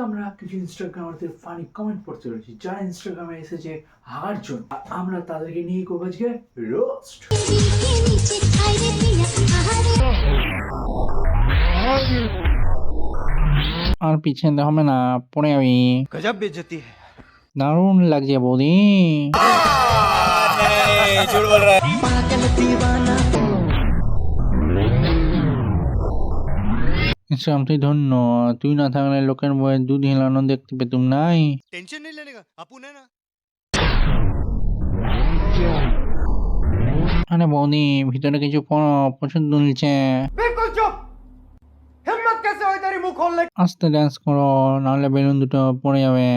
আমরা যারা এসেছে আমরা তাদেরকে নিয়ে করব আজকে রোস্ট আর পিছনে হবে না পড়ে আমি গজব বেজতি হ্যাঁ দারুণ লাগছে বৌদি। তুই ধন্য তুই না থাকলে লোকের বয়ে দুধ হিলানো দেখতে পেতুম নাই? টেনশন আপু না। আরে বৌদি ভিতরে কিছু পছন্দ নিচ্ছে আস্তে ডান্স করো নাহলে বেলুন দুটো পড়ে যাবে।